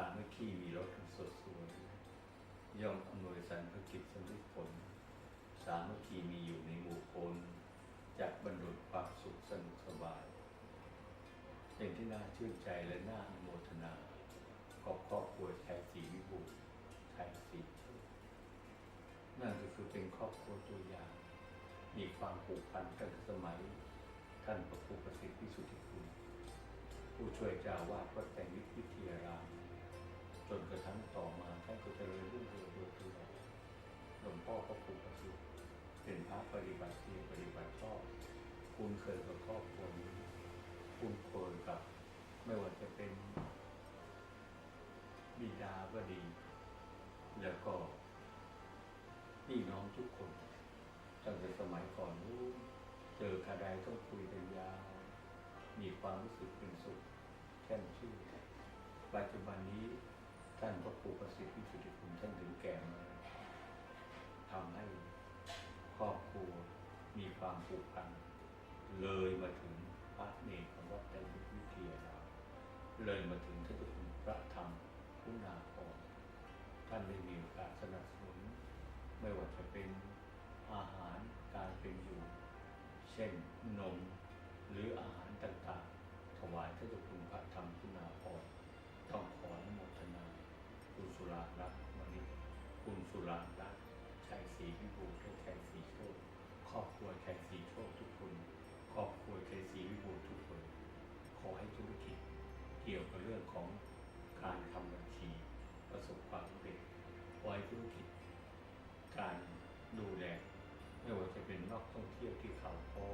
ามัคคีมีรถสดสวยย่อมอำนวยสันพกิจสำเร็จผล สามัคคีมีอยู่ในหมู่คนจะบรรลุความสุขสนุกสบาย เป็นที่น่าชื่นใจและน่าอนโมทนากับครอบครัวชายสีวิบูลชายสีนั่นก็คือเป็นครอบครัวตัวอย่าง มีความผูกพันกันสมัย ท่านพระครูประสิทธิ์พิสุทธิคุณ ผู้ช่วยเจ้าวาดวัด คุ้นเคยกับครอบครัวนี้คุ้นเคยกับ ไม่ว่าจะเป็นบิดาก็ดี แล้วก็พี่น้องทุกคนตั้งแต่สมัยก่อนนู้นเจอคาใดต้องคุยกันยาวมีความรู้สึกเป็นสุขแช่มชื่นปัจจุบันนี้ท่านพระครูประสิทธิ์วิสุทธิคุณท่านถึงแก่มาทำให้ครอบครัวมีความผูกพัน เลยมาถึงท่ประคุณพระธรรมคุณาภรท่านได้มีโอกาสสนับสนุน ไม่ว่าจะเป็นอาหารการเป็นอยู่ เช่นนมหรืออาหารต่างๆ ถวายพระเจ้าคุณพระธรรมคุณาภรต้องขออนุโมทนา คุณสุรารัตน์วันนี้คุณสุรารัตน์ชัยศรีวิบูลย์แล ดูแลไม่ว่าจะเป็นนักท่องเที่ยวที่เขาพอ